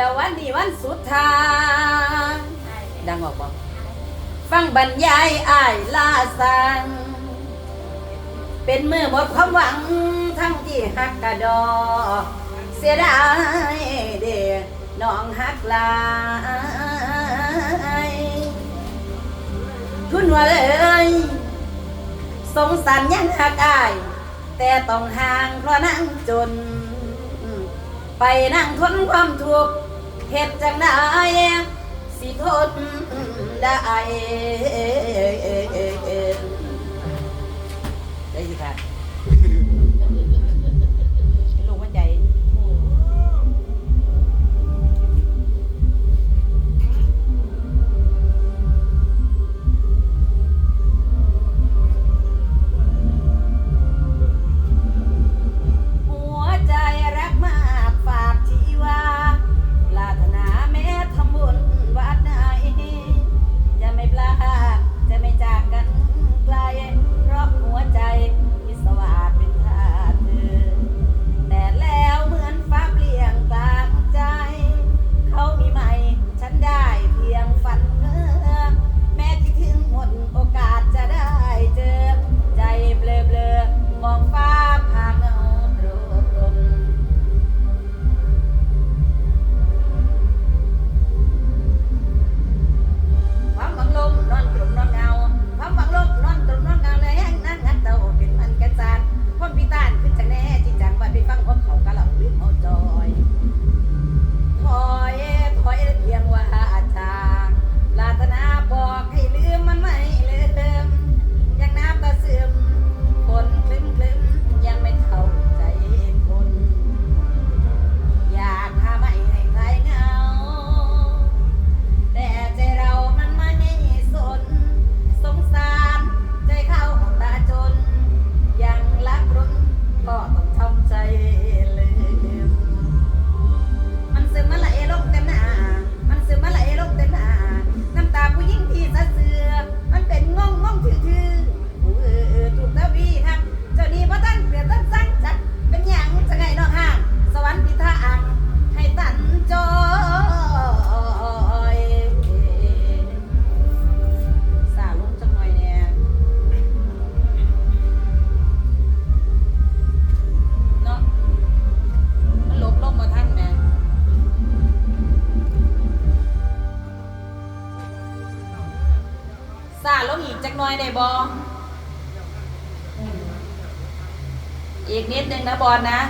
แล้ววันนี้วันสุดท้ายดังออกบอกฟังบรรยายอ้ายลาสังเป็นมือหมดความหวังทั้งที่หักกระดอ เสียดายเด็กน้องหักลายทุนว่าเลยสงสารยังหักอาย แต่ต้องห่างเพราะนั่งจน ไปนั่งทนความทุกข์ เหตุจังนายสิทนได้ได้สิครั ซาลงอีกจักหน่อยได้บ่อีกนิดนึงนะบอลนะ